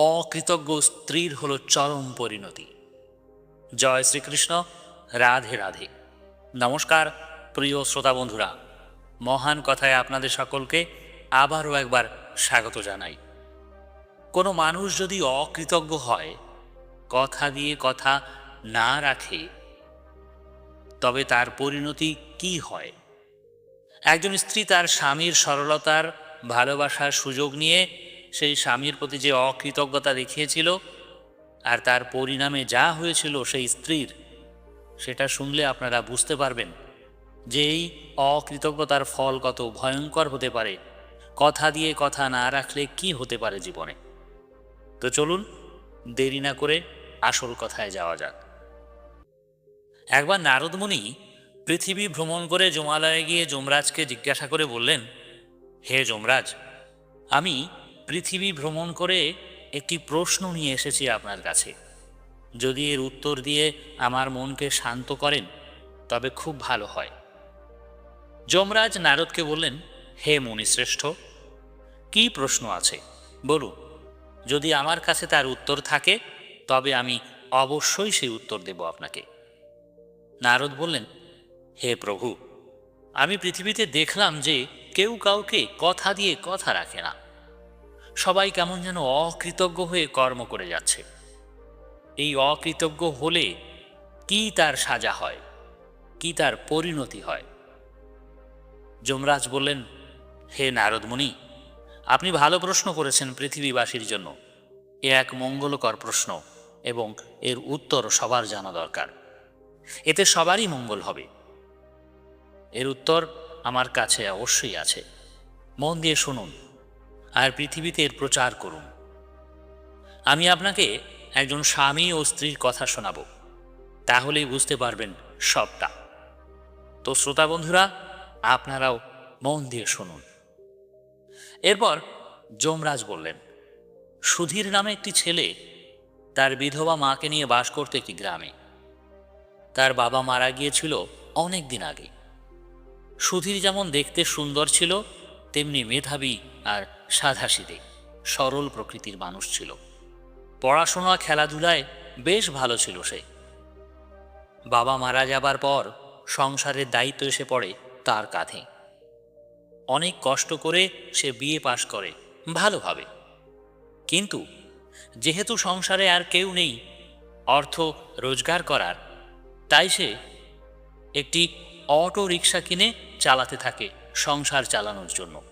অকৃতজ্ঞ স্ত্রীর হল চরম পরিণতি। জয় শ্রীকৃষ্ণ, রাধে রাধে। নমস্কার, প্রিয় শ্রোতা বন্ধুরা। মহান কথায় আপনাদের সকলকে আবারও একবার স্বাগত জানাই। কোনো মানুষ যদি অকৃতজ্ঞ হয়, কথা দিয়ে কথা না রাখে, তবে তার পরিণতি কি হয়? একজন স্ত্রী তার স্বামীর সরলতার ভালোবাসার সুযোগ নিয়ে সেই স্বামীর প্রতি যে অকৃতজ্ঞতা দেখিয়েছিল আর তার পরিণামে যা হয়েছিল সেই স্ত্রীর, সেটা শুনলে আপনারা বুঝতে পারবেন যে এই অকৃতজ্ঞতার ফল কত ভয়ঙ্কর হতে পারে। কথা দিয়ে কথা না রাখলে কি হতে পারে জীবনে? তো চলুন, দেরি না করে আসল কথায় যাওয়া যাক। একবার নারদমণি পৃথিবী ভ্রমণ করে জমালয়ে গিয়ে যমরাজকে জিজ্ঞাসা করে বললেন, হে যমরাজ, আমি পৃথিবী ভ্রমণ করে একটি প্রশ্ন নিয়ে এসেছি আপনার কাছে। যদি এর উত্তর দিয়ে আমার মনকে শান্ত করেন, তবে খুব ভালো হয়। যমরাজ নারদকে বললেন, হে মুনিশ্রেষ্ঠ, কি প্রশ্ন আছে? বলুন। যদি আমার কাছে তার উত্তর থাকে, তবে আমি অবশ্যই সেই উত্তর দেব আপনাকে। নারদ বললেন, হে প্রভু, আমি পৃথিবীতে দেখলাম যে কেউ কাউকে কথা দিয়ে কথা রাখে না। সবাই কেমন যেন অকৃতজ্ঞ হয়ে কর্ম করে যাচ্ছে। এই অকৃতজ্ঞ হলে কি তার সাজা হয়? কি তার পরিণতি হয়? যমরাজ বললেন, হে নারদমণি, আপনি ভালো প্রশ্ন করেছেন পৃথিবীবাসীর জন্য। এ এক মঙ্গলকর প্রশ্ন এবং এর উত্তর সবার জানা দরকার। এতে সবারই মঙ্গল হবে। এর উত্তর আমার কাছে অবশ্যই আছে। মন দিয়ে শুনুন। আর পৃথিবীতে এর প্রচার করুন। আমি আপনাকে একজন স্বামী ও স্ত্রীর কথা শোনাব। তাহলেই বুঝতে পারবেন সবটা। তো শ্রোতা বন্ধুরা, আপনারাও মন দিয়ে শুনুন। এরপর যমরাজ বললেন, সুধীর নামে একটি ছেলে তার বিধবা মাকে নিয়ে বাস করতে একটি গ্রামে। তার বাবা মারা গিয়েছিল অনেক দিন আগে। সুধীর যেমন দেখতে সুন্দর ছিল, তেমনি মেধাবী আর সাধাসিদে সরল প্রকৃতির মানুষ ছিল। পড়াশোনা, খেলাধুলায় বেশ ভালো ছিল সে। বাবা মারা যাবার পর সংসারের দায়িত্ব এসে পড়ে তার কাঁধে। অনেক কষ্ট করে সে বিয়ে পাশ করে, ভালোভাবে। কিন্তু যেহেতু সংসারে আর কেউ নেই, অর্থ রোজগার করার, তাই সে একটি অটো রিক্সা কিনে চালাতে থাকে সংসার চালানোর জন্য।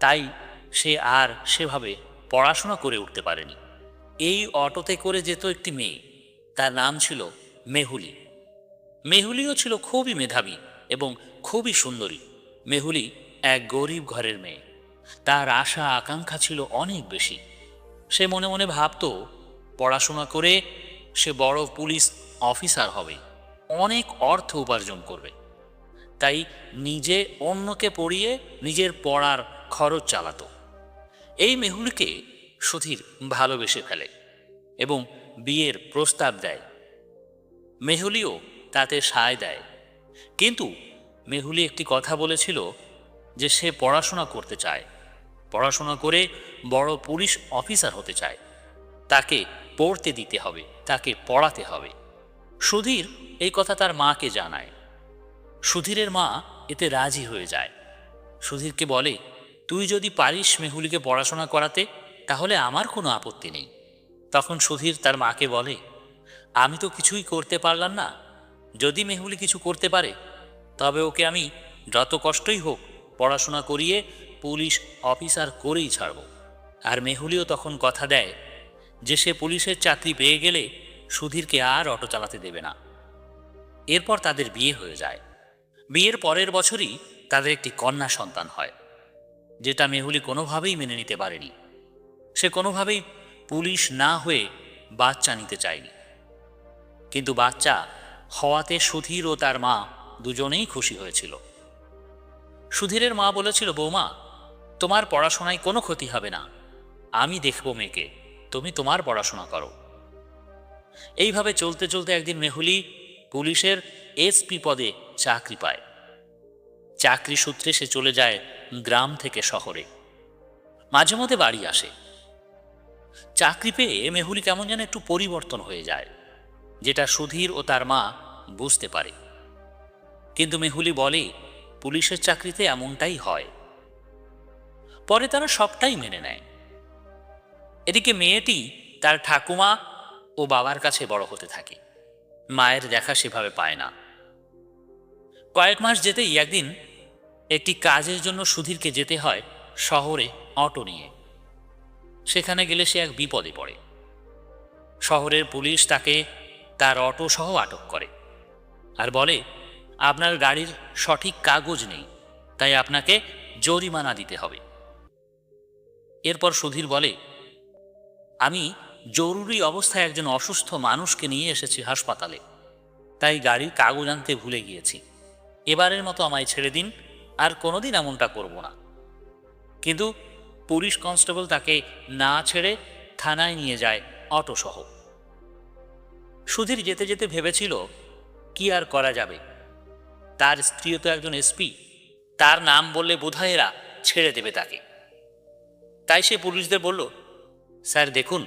তাই সে আর সেভাবে পড়াশোনা করে উঠতে পারেনি। এই অটোতে করে যেত একটি মেয়ে, তার নাম ছিল মেহুলি। মেহুলিও ছিল খুবই মেধাবী এবং খুবই সুন্দরী। মেহুলি এক গরিব ঘরের মেয়ে। তার আশা, আকাঙ্ক্ষা ছিল অনেক বেশি। সে মনে মনে ভাবত, পড়াশোনা করে সে বড় পুলিশ অফিসার হবে। অনেক অর্থ উপার্জন করবে। তাই নিজে অন্যকে পড়িয়ে নিজের পড়ার খরচ চালাতো। এই মেহুলকে সুধীর ভালোবেসে ফেলে এবং বিয়ের প্রস্তাব দেয়। মেহুলিও তাতে সায় দেয়। কিন্তু মেহুলি একটি কথা বলেছিল যে সে পড়াশোনা করতে চায়। পড়াশোনা করে বড় পুলিশ অফিসার হতে চায়। তাকে পড়তে দিতে হবে, তাকে পড়াতে হবে। সুধীর এই কথা তার মাকে জানায়। সুধীরের মা এতে রাজি হয়ে যায়। সুধীরকে বলে তুই যদি পারিস মেহুলিকে পড়াশোনা করাতে, তাহলে আমার কোনো আপত্তি নেই। তখন সুধীর তার মাকে বলে, আমি তো কিছুই করতে পারলাম না। যদি মেহুলি কিছু করতে পারে, তবে ওকে আমি যত কষ্টই হোক পড়াশোনা করিয়ে পুলিশ অফিসার করেই ছাড়ব। আর মেহুলিও তখন কথা দেয় যে সে পুলিশের চাকরি পেয়ে গেলে সুধীরকে আর অটো চালাতে দেবে না। এরপর তাদের বিয়ে হয়ে যায়। বিয়ের পরের বছরই তাদের একটি কন্যা সন্তান হয়। যেটা মেহুলি কোনোভাবেই মেনে নিতে পারেনি। সে কোনোভাবেই পুলিশ না হয়ে বাচ্চা নিতে চায়নি। কিন্তু বাচ্চা হওয়াতে সুধীর ও তার মা দুজনেই খুশি হয়েছিল। সুধীরের মা বলেছিল, বৌমা, তোমার পড়াশোনায় কোনো ক্ষতি হবে না। আমি দেখব মেয়েকে। তুমি তোমার পড়াশোনা করো। এইভাবে চলতে চলতে একদিন মেহুলি পুলিশের এসপি পদে চাকরি পায়। চাকরি সূত্রে সে চলে যায় গ্রাম থেকে শহরে। মাঝে মধ্যে বাড়ি আসে। চাকরি পেয়ে মেহুলি কেমন যেন একটু পরিবর্তন হয়ে যায়, যেটা সুধীর ও তার মা বুঝতে পারে। কিন্তু মেহুলি বলে, পুলিশের চাকরিতে এমনটাই হয়। পরে তারা সবটাই মেনে নেয়। এদিকে মেয়েটি তার ঠাকুমা ও বাবার কাছে বড় হতে থাকে। মায়ের দেখা সেভাবে পায় না। কয়েক মাস যেতেই একদিন একটি কাজের জন্য সুধীরকে যেতে হয় শহরে অটো নিয়ে। সেখানে গেলে সে এক বিপদে পড়ে। শহরের পুলিশ তাকে তার অটো সহ আটক করে আর বলে, আপনার গাড়ির সঠিক কাগজ নেই, তাই আপনাকে জরিমানা দিতে হবে। এরপর সুধীর বলে, আমি জরুরি অবস্থায় একজন অসুস্থ মানুষকে নিয়ে এসেছি হাসপাতালে, তাই গাড়ির কাগজ আনতে ভুলে গিয়েছি। এবারের মতো আমায় ছেড়ে দিন আর কোনোদিন এমনটা করব না। কিন্তু পুলিশ কনস্টেবল তাকে না ছেড়ে থানায় নিয়ে যায় অটোসহ। সুধীর যেতে যেতে ভেবেছিল, কি আর করা যাবে? তার স্ত্রীও তো একজন এসপি, তার নাম বললে বোধহয় এরা ছেড়ে দেবে তাকে। তাই সে পুলিশদের বলল, স্যার, দেখুন,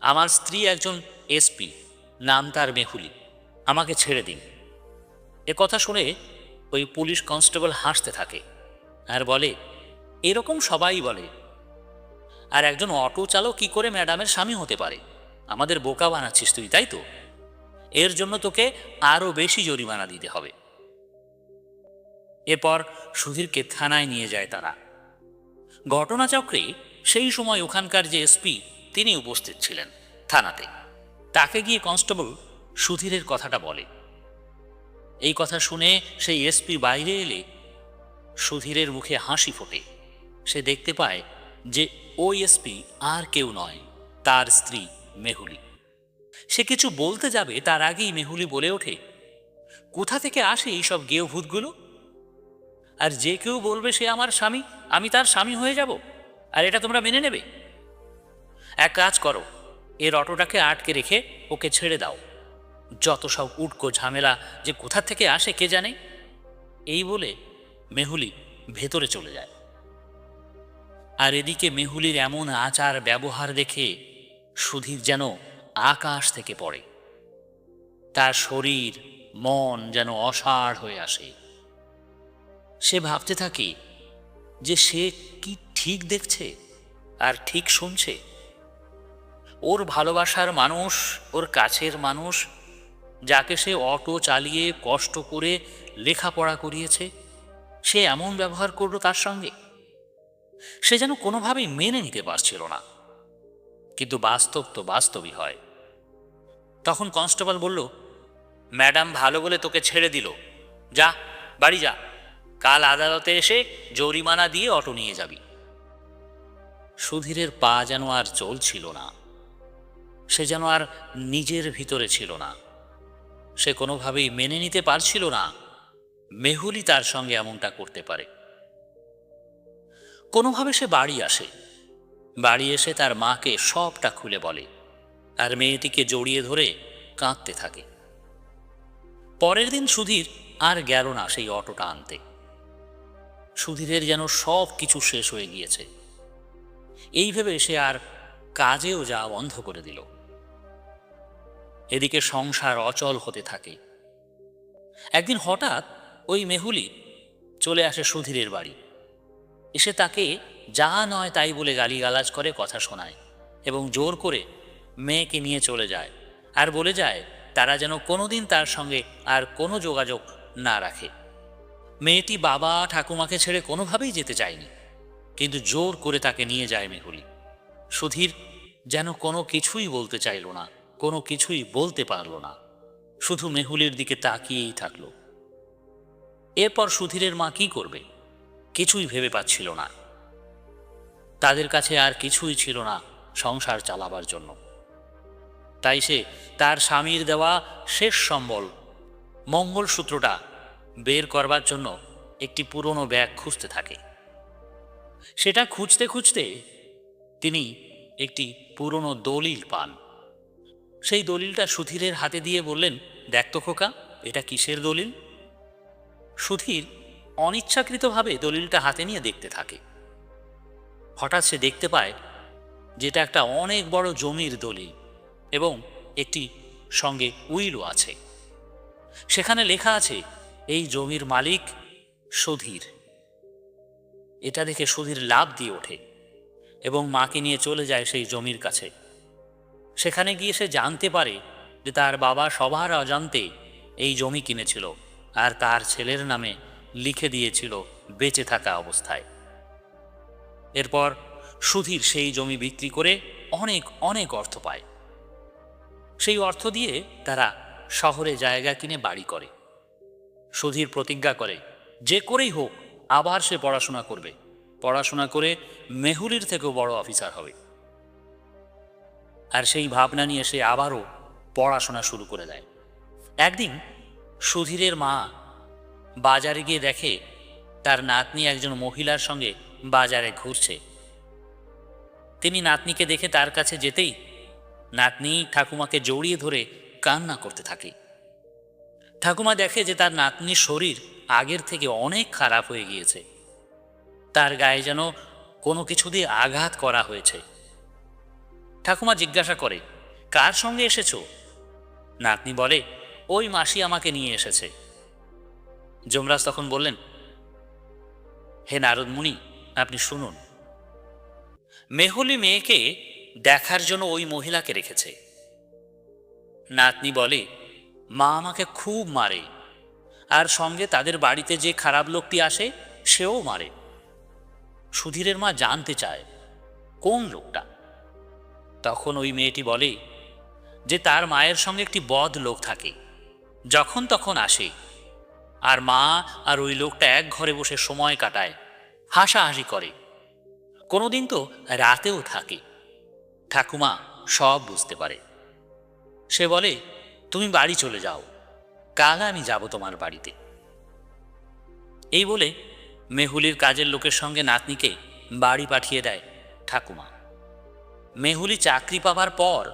আমার স্ত্রী একজন এসপি, নাম তার মেহুলি, আমাকে ছেড়ে দিন। এ কথা শুনে ওই পুলিশ কনস্টেবল হাসতে থাকে আর বলে, এরকম সবাই বলে। আর একজন অটো চালক কি করে ম্যাডামের স্বামী হতে পারে? আমাদের বোকা বানাচ্ছিস তুই, তাই তো? এর জন্য তোকে আরও বেশি জরিমানা দিতে হবে। এরপর সুধীরকে থানায় নিয়ে যায় তারা। ঘটনাচক্রে সেই সময় ওখানকার যে এসপি, তিনি উপস্থিত ছিলেন থানাতে। তাকে গিয়ে কনস্টেবল সুধীরের কথাটা বলে। এই কথা শুনে সেই এসপি বাইরে এলে সুধীরের মুখে হাসি ফোটে। সে দেখতে পায় যে ওই এসপি আর কেউ নয়, তার স্ত্রী মেহুলি। সে কিছু বলতে যাবে তার আগেই মেহুলি বলে ওঠে, কোথা থেকে আসে এইসব গেও ভূতগুলো আর যে কেউ বলবে সে আমার স্বামী, আমি তার স্বামী হয়ে যাব, আর এটা তোমরা মেনে নেবে? এক কাজ করো এর অটোটাকে আটকে রেখে ওকে ছেড়ে দাও। যত সব উটকো ঝামেলা যে কোথা থেকে আসে কে জানে? এই বলে মেহুলি ভেতরে চলে যায়। আর এদিকে মেহুলির এমন আচার ব্যবহার দেখে সুধীর যেন আকাশ থেকে পড়ে। তার শরীর, মন যেন অসাড় হয়ে আসে। সে ভাবতে থাকে যে সে কি ঠিক দেখছে আর ঠিক শুনছে। ওর ভালোবাসার মানুষ, ওর কাছের মানুষ যাকে সে অটো চালিয়ে কষ্ট করে লেখাপড়া করিয়েছে, সে এমন ব্যবহার করল তার সঙ্গে। সে যেন কোনোভাবেই মেনে নিতে পারছিল না। কিন্তু বাস্তব তো বাস্তবই হয়। তখন কনস্টেবল বলল, ম্যাডাম ভালো বলে তোকে ছেড়ে দিল। যা, বাড়ি যা। কাল আদালতে এসে জরিমানা দিয়ে অটো নিয়ে যাবি। সুধীরের পা যেন আর চলছিল না। সে যেন আর নিজের ভিতরে ছিল না। সে কোনোভাবেই মেনে নিতে পারছিল না। মেহুলি তার সঙ্গে এমনটা করতে পারে। কোনোভাবে সে বাড়ি আসে। বাড়ি এসে তার মাকে সবটা খুলে বলে আর মেয়েটিকে জড়িয়ে ধরে কাঁদতে থাকে। পরের দিন সুধীর আর গেল না সেই অটোটা আনতে। সুধীরের যেন সব কিছু শেষ হয়ে গিয়েছে। এই ভেবে সে আর কাজেও যাওয়া বন্ধ করে দিল। এদিকে সংসার অচল হতে থাকে। একদিন হঠাৎ ওই মেহুলি চলে আসে সুধীরের বাড়ি। এসে তাকে যা নয় তাই বলে গালিগালাজ করে কথা শোনায় এবং জোর করে মেয়েকে নিয়ে চলে যায় আর বলে যায়, তারা যেন কোনোদিন তার সঙ্গে আর কোনো যোগাযোগ না রাখে। মেয়েটি বাবা, ঠাকুমাকে ছেড়ে কোনোভাবেই যেতে চায়নি। কিন্তু জোর করে তাকে নিয়ে যায় মেহুলি। সুধীর যেন কোনো কিছুই বলতে চাইল না। কোনো কিছুই বলতে পারল না। শুধু মেহুলির দিকে তাকিয়েই থাকল। এরপর সুধীরের মা কি করবে? কিছুই ভেবে পাচ্ছিল না। তাদের কাছে আর কিছুই ছিল না সংসার চালাবার জন্য। তাই সে তার স্বামীর দেওয়া শেষ সম্বল, মঙ্গলসূত্রটা বের করবার জন্য একটি পুরনো ব্যাগ খুঁজতে থাকে। সেটা খুঁজতে খুঁজতে তিনি একটি পুরনো দলিল পান। সেই দলিলটা সুধীরের হাতে দিয়ে বললেন, দেখ তো খোকা, এটা কিসের দলিল? সুধীর অনিচ্ছাকৃতভাবে দলিলটা হাতে নিয়ে দেখতে থাকে। হঠাৎ সে দেখতে পায় যেটা একটা অনেক বড় জমির দলিল এবং একটি সঙ্গে উইলও আছে। সেখানে লেখা আছে, এই জমির মালিক সুধীর। এটা দেখে সুধীর লাভ দিয়ে ওঠে এবং মাকে নিয়ে চলে যায় সেই জমির কাছে। সেখানে গিয়ে সে জানতে পারে যে তার বাবা সবার অজান্তে এই জমি কিনেছিল আর তার ছেলের নামে লিখে দিয়েছিল বেঁচে থাকা অবস্থায়। এরপর সুধীর সেই জমি বিক্রি করে অনেক অনেক অর্থ পায়। সেই অর্থ দিয়ে তারা শহরে জায়গা কিনে বাড়ি করে। সুধীর প্রতিজ্ঞা করে, যে করেই হোক, আবার সে পড়াশোনা করবে। পড়াশোনা করে মেহুলির থেকেও বড় অফিসার হবে। আর সেই ভাবনা নিয়ে সে আবারও পড়াশোনা শুরু করে দেয়। একদিন সুধীরের মা বাজারে গিয়ে দেখে তার নাতনি একজন মহিলার সঙ্গে বাজারে ঘুরছে। তিনি নাতনিকে দেখে তার কাছে যেতেই নাতনি ঠাকুমাকে জড়িয়ে ধরে কান্না করতে থাকে। ঠাকুমা দেখে যে তার নাতনির শরীর আগের থেকে অনেক খারাপ হয়ে গিয়েছে। তার গায়ে যেন কোনো কিছু দিয়ে আঘাত করা হয়েছে। ঠাকুমা জিজ্ঞাসা করে, কার সঙ্গে এসেছ? নাতনি বলে, ওই মাসি আমাকে নিয়ে এসেছে। যমরাজ তখন বললেন, হে নারদ মুনি আপনি শুনুন। মেহুলি মেয়েকে দেখার জন্য ওই মহিলাকে রেখেছে। নাতনি বলে, মা আমাকে খুব মারে। আর সঙ্গে তাদের বাড়িতে যে খারাপ লোকটি আসে, সেও মারে। সুধীরের মা জানতে চায়, কোন লোকটা? তখন ওই মেয়েটি বলে যে তার মায়ের সঙ্গে একটি বদ লোক থাকে। যখন তখন আসে। আর মা আর ওই লোকটা এক ঘরে বসে সময় কাটায়, হাসাহাসি করে। কোনোদিন তো রাতেও থাকে। ঠাকুমা সব বুঝতে পারে। সে বলে, তুমি বাড়ি চলে যাও। কাল আমি যাব তোমার বাড়িতে। এই বলে মেহুলির কাজের লোকের সঙ্গে নাতনিকে বাড়ি পাঠিয়ে দেয় ঠাকুমা। মেহুলি চাকরি পাবার পর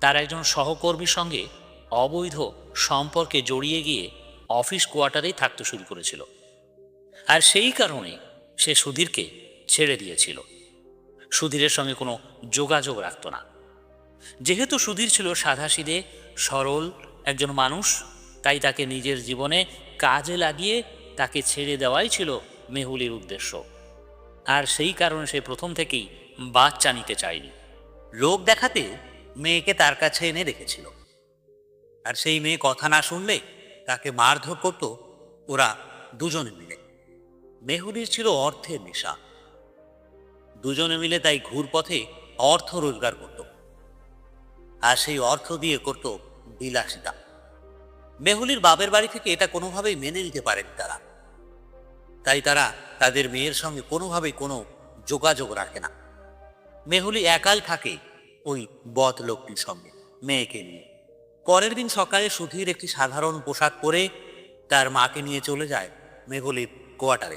তার একজন সহকর্মীর সঙ্গে অবৈধ সম্পর্কে জড়িয়ে গিয়ে অফিস কোয়ার্টারেই থাকতে শুরু করেছিল। আর সেই কারণে সে সুধীরকে ছেড়ে দিয়েছিল। সুধীরের সঙ্গে কোনো যোগাযোগ রাখত না। যেহেতু সুধীর ছিল সাধাসিধে, সরল একজন মানুষ, তাই তাকে নিজের জীবনে কাজে লাগিয়ে তাকে ছেড়ে দেওয়াই ছিল মেহুলির উদ্দেশ্য। আর সেই কারণে সে প্রথম থেকেই বাচ্চা নিতে চায়নি। লোক দেখাতে মেয়েকে তার কাছে এনে রেখেছিল। আর সেই মেয়ে কথা না শুনলে তাকে মারধর করতো ওরা দুজনে মিলে। মেহুলির ছিল অর্থের নেশা। দুজনে মিলে তাই ঘুরপথে অর্থ রোজগার করত। আর সেই অর্থ দিয়ে করত বিলাসিতা। মেহুলির বাপের বাড়ি থেকে এটা কোনোভাবেই মেনে নিতে পারেন তারা। তাই তারা তাদের মেয়ের সঙ্গে কোনোভাবেই কোনো যোগাযোগ রাখে না। মেহুলি একাই থাকে ওই বদ লোকটির সঙ্গে, মেয়েকে নিয়ে। পরের দিন সকালে সুধীর একটি সাধারণ পোশাক পরে তার মাকে নিয়ে চলে যায় মেহুলির কোয়ার্টারে।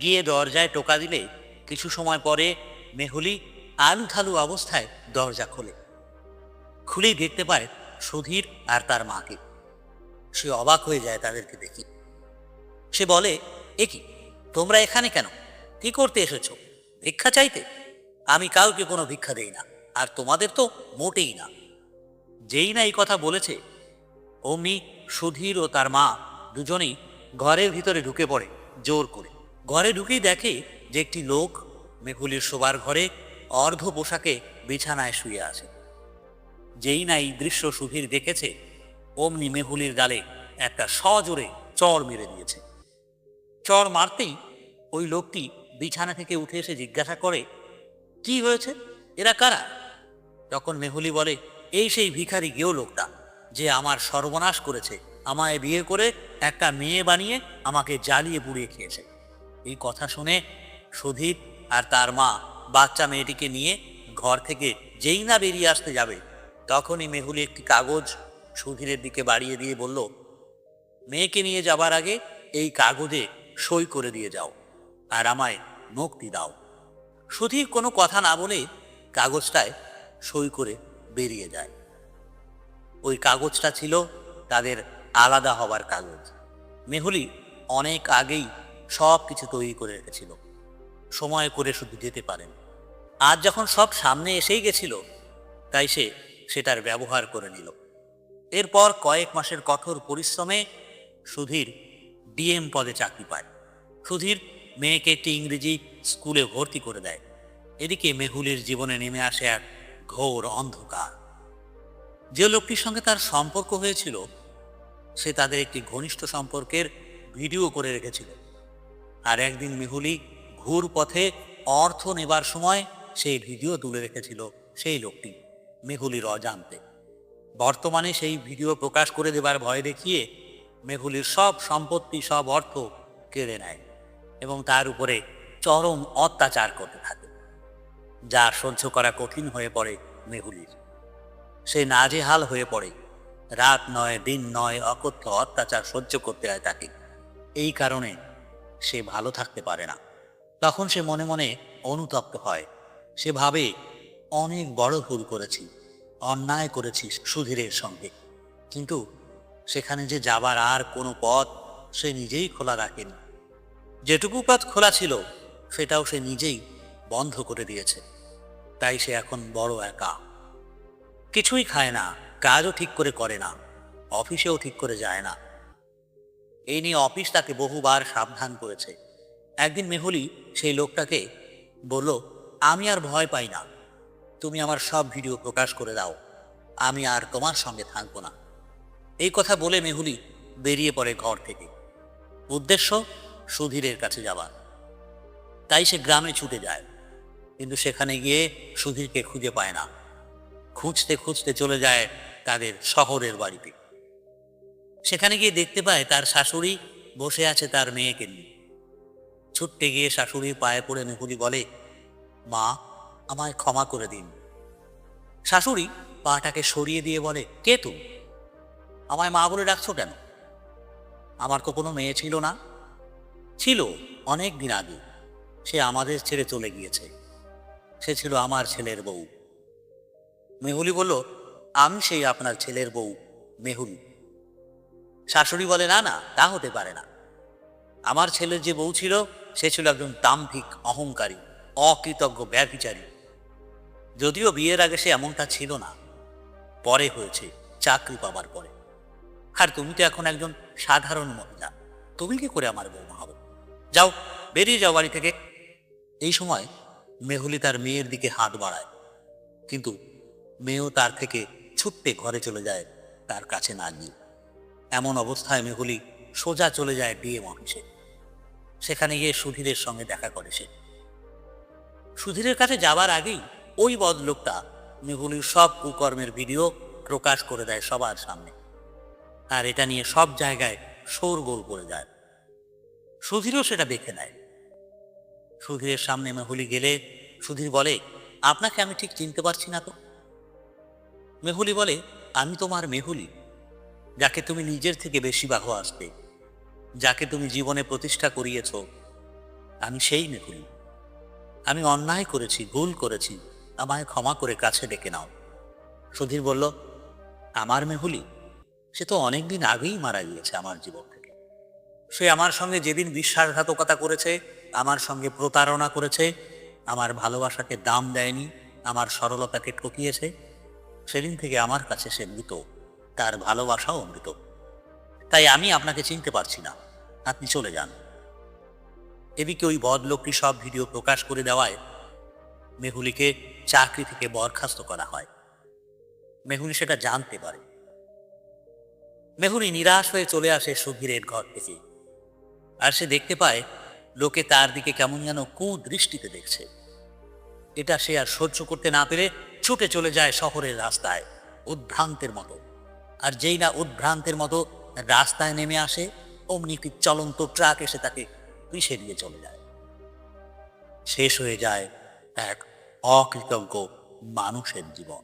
গিয়ে দরজায় টোকা দিলে কিছু সময় পরে মেহুলি আলু থালু অবস্থায় দরজা খোলে। খুলেই দেখতে পায় সুধীর আর তার মাকে। সে অবাক হয়ে যায় তাদেরকে দেখি। সে বলে, এ কি, তোমরা এখানে কেন? কি করতে এসেছ? ভিক্ষা চাইতে? আমি কাউকে কোনো ভিক্ষা দেই না, আর তোমাদের তো মোটেই না। যেই না এই কথা বলেছে, অমনি সুধীর ও তার মা দুজনেই ঘরের ভিতরে ঢুকে পড়ে জোর করে। ঘরে ঢুকেই দেখে যে একটি লোক মেঘুলির শোবার ঘরে অর্ধ পোশাকে বিছানায় শুয়ে আছে। যেই না এই দৃশ্য সুধীর দেখেছে, অমনি মেহুলির গালে একটা সজোরে চর মেরে দিয়েছে। চর মারতেই ওই লোকটি বিছানা থেকে উঠে এসে জিজ্ঞাসা করে কি হয়েছে? এরা কারা? তখন মেহুলি বলে, এই সেই ভিখারি গেও লোকটা, যে আমার সর্বনাশ করেছে, আমায় বিয়ে করে একটা মেয়ে বানিয়ে আমাকে জ্বালিয়ে পুড়িয়ে খেয়েছে। এই কথা শুনে সুধীর আর তার মা বাচ্চা মেয়েটিকে নিয়ে ঘর থেকে যেই না বেরিয়ে আসতে যাবে, তখনই মেহুলি একটি কাগজ সুধীরের দিকে বাড়িয়ে দিয়ে বলল, মেয়েকে নিয়ে যাবার আগে এই কাগজে সই করে দিয়ে যাও, আর আমায় মুক্তি দাও। সুধীর কোনো কথা না বলে কাগজটায় সই করে বেরিয়ে যায়। ওই কাগজটা ছিল তাদের আলাদা হবার কাগজ। মেহুলি অনেক আগেই সব কিছু তৈরি করে রেখেছিল। সময় করে শুধু যেতে পারেন। আজ যখন সব সামনে এসেই গেছিল, তাই সে সেটার ব্যবহার করে নিল। এরপর কয়েক মাসের কঠোর পরিশ্রমে সুধীর ডিএম পদে চাকরি পায়। সুধীর মেয়েকে একটি ইংরেজি স্কুলে ভর্তি করে দেয়। এদিকে মেহুলের জীবনে নেমে আসে এক ঘোর অন্ধকার। যে লোকটির সঙ্গে তার সম্পর্ক হয়েছিল, সে তাদের একটি ঘনিষ্ঠ সম্পর্কের ভিডিও করে রেখেছিল। আর একদিন মেহুলি ঘুর পথে অর্থ নেবার সময় সেই ভিডিও তুলে রেখেছিল সেই লোকটি, মেহুলির অজান্তে। বর্তমানে সেই ভিডিও প্রকাশ করে দেবার ভয় দেখিয়ে মেহুলির সব সম্পত্তি, সব অর্থ কেড়ে নেয় এবং তার উপরে চরম অত্যাচার করতে থাকে, যা সহ্য করা কঠিন হয়ে পড়ে মেহুলির। সে নাজেহাল হয়ে পড়ে। রাত নয়, দিন নয়, অকথ্য অত্যাচার সহ্য করতে হয় তাকে। এই কারণে সে ভালো থাকতে পারে না। তখন সে মনে মনে অনুতপ্ত হয়। সে ভাবে, অনেক বড় ভুল করেছি, অন্যায় করেছি সুধীরের সঙ্গে। কিন্তু সেখানে যে যাবার আর কোনো পথ সে নিজেই খোলা রাখেনি। যেটুকু পথ খোলা ছিল সেটাও সে নিজেই বন্ধ করে দিয়েছে। তাই সে এখন বড় একা। কিছুই খায় না, কাজও ঠিক করে করে না, অফিসেও ঠিক করে যায় না। এই নিয়ে অফিস তাকে বহুবার সাবধান করেছে। একদিন মেহুলি সেই লোকটাকে বলল, আমি আর ভয় পাই না। তুমি আমার সব ভিডিও প্রকাশ করে দাও। আমি আর তোমার সঙ্গে থাকব না। এই কথা বলে মেহুলি বেরিয়ে পড়ে ঘর থেকে। উদ্দেশ্য সুধীরের কাছে যাওয়ার তাই সে গ্রামে ছুটে যায়। কিন্তু সেখানে গিয়ে সুধীরকে খুঁজে পায় না। খুঁজতে খুঁজতে চলে যায় তাদের শহরের বাড়িতে। সেখানে গিয়ে দেখতে পায় তার শাশুড়ি বসে আছে তার মেয়েকে নিয়ে। ছুটতে গিয়ে শাশুড়ির পায়ে পড়ে মেহুলি বলে, মা, আমায় ক্ষমা করে দিন। শাশুড়ি পাটাকে সরিয়ে দিয়ে বলে, কে তুমি আমায় মা বলে ডাকছো কেন? আমার তো কোনো মেয়ে ছিল না। ছিল অনেক দিন আগে। সে আমাদের ছেড়ে চলে গিয়েছে। সে ছিল আমার ছেলের বউ। মেহুলি বলল, আমি সেই আপনার ছেলের বউ, মেহুলি। শাশুড়ি বলে, না না, তা হতে পারে না। আমার ছেলের যে বউ ছিল, সে ছিল একজন দাম্ভিক অহংকারী, অকৃতজ্ঞ, ব্যভিচারী। যদিও বিয়ের আগে সে এমনটা ছিল না। পরে হয়েছে, চাকরি পাবার পরে। আর তুমি তো এখন একজন সাধারণ মহিলা। তুমি কি করে আমার বৌমা হবে যাও, বেরিয়ে যাও বাড়ি থেকে। এই সময় মেহুলি তার মেয়ের দিকে হাত বাড়ায়। কিন্তু মেয়েও তার থেকে ছুটতে ঘরে চলে যায়, তার কাছে না গিয়ে। এমন অবস্থায় মেহুলি সোজা চলে যায় বিয়ে অফিসে সেখানে গিয়ে সুধীরের সঙ্গে দেখা করে সে। সুধীরের কাছে যাবার আগেই ওই বদলোকটা মেহুলির সব কুকর্মের ভিডিও প্রকাশ করে দেয় সবার সামনে। আর এটা নিয়ে সব জায়গায় শোরগোল করে যায়। সুধীরও সেটা দেখে নেয়। সুধীরের সামনে মেহুলি গেলে, সুধীর বলে, আপনাকে আমি ঠিক চিনতে পারছি না তো? মেহুলি বলে, আমি তোমার মেহুলি যাকে তুমি নিজের থেকে বেশি বাহ আসবে, যাকে তুমি জীবনে প্রতিষ্ঠা করিয়েছ। আমি সেই মেহুলি আমি অন্যায় করেছি, ভুল করেছি, আমায় ক্ষমা করে কাছে ডেকে নাও। সুধীর বলল, আমার মেহুলি সে তো অনেকদিন আগেই মারা গিয়েছে আমার জীবন থেকে। সে আমার সঙ্গে যেদিন বিশ্বাসঘাতকতা করেছে সঙ্গে প্রতারণা করেছে, আমার ভালোবাসাকে দাম দেয়নি, আমার সরলতাকে ঠকিয়েছে। সেদিন থেকে আমার কাছে সে মৃত, তার ভালোবাসাও মৃত। তাই আমি আপনাকে চিনতে পারছি না, আপনি চলে যান। এদিকে ওই বদলোকটি সব ভিডিও প্রকাশ করে দেওয়ায় মেহুলিকে চাকরি থেকে বরখাস্ত করা হয়। মেহুলি সেটা জানতে পারে। মেহুলি নিরাশ হয়ে চলে আসে সুধীরের ঘর থেকে। আর সে দেখতে পায় লোকে তার দিকে কেমন যেন কুদৃষ্টিতে দেখছে। এটা সে আর সহ্য করতে না পেরে ছুটে চলে যায় শহরের রাস্তায়, উদ্ভ্রান্তের মতো। আর যেই না উদ্ভ্রান্তের মতো রাস্তায় নেমে আসে, অমনি একটি চলন্ত ট্রাক এসে তাকে পিষে দিয়ে চলে যায়। শেষ হয়ে যায় এক অকৃতজ্ঞ মানুষের জীবন।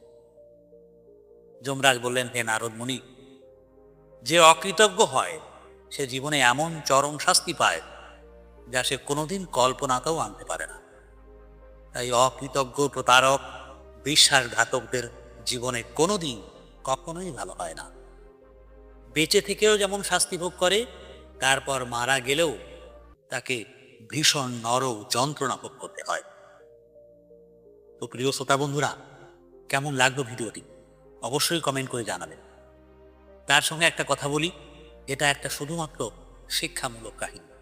যমরাজ বললেন, হে নারদ মুনি যে অকৃতজ্ঞ হয়, সে জীবনে এমন চরম শাস্তি পায় যা সে কোনোদিন কল্পনাতেও আনতে পারে না। তাই অকৃতজ্ঞ প্রতারক, বিশ্বাসঘাতকদের জীবনে কোনোদিন কখনোই ভালো হয় না। বেঁচে থেকেও যেমন শাস্তি ভোগ করে, তারপর মারা গেলেও তাকে ভীষণ নরক যন্ত্রণা ভোগ করতে হয়। তো প্রিয় শ্রোতা বন্ধুরা, কেমন লাগল ভিডিওটি? অবশ্যই কমেন্ট করে জানাবেন। তার সঙ্গে একটা কথা বলি, এটা একটা শুধুমাত্র শিক্ষামূলক কাহিনী।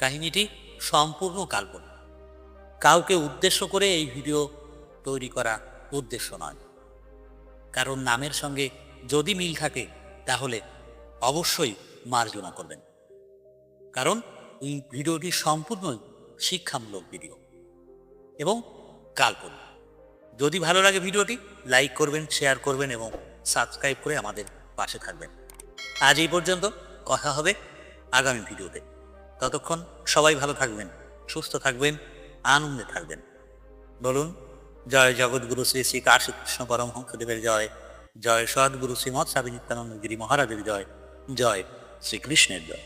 কাহিনীটি সম্পূর্ণ কাল্পনিক। কাউকে উদ্দেশ্য করে এই ভিডিও তৈরি করা উদ্দেশ্য নয়। কারণ নামের সঙ্গে যদি মিল থাকে, তাহলে অবশ্যই মার্জনা করবেন। কারণ এই ভিডিওটি সম্পূর্ণই শিক্ষামূলক ভিডিও এবং কাল্পনিক। যদি ভালো লাগে ভিডিওটি, লাইক করবেন, শেয়ার করবেন এবং সাবস্ক্রাইব করে আমাদের পাশে থাকবেন। আজ এই পর্যন্ত, কথা হবে আগামী ভিডিওতে। ততক্ষণ সবাই ভালো থাকবেন, সুস্থ থাকবেন, আনন্দে থাকবেন। বলুন, জয় জগৎগুরু শ্রী শ্রী কাশী কৃষ্ণ পরমহংসদেবের জয় জয় সদ্গুরু শ্রীমৎ স্বামী নিত্যানন্দ গিরি মহারাজের জয় জয় শ্রীকৃষ্ণের জয়।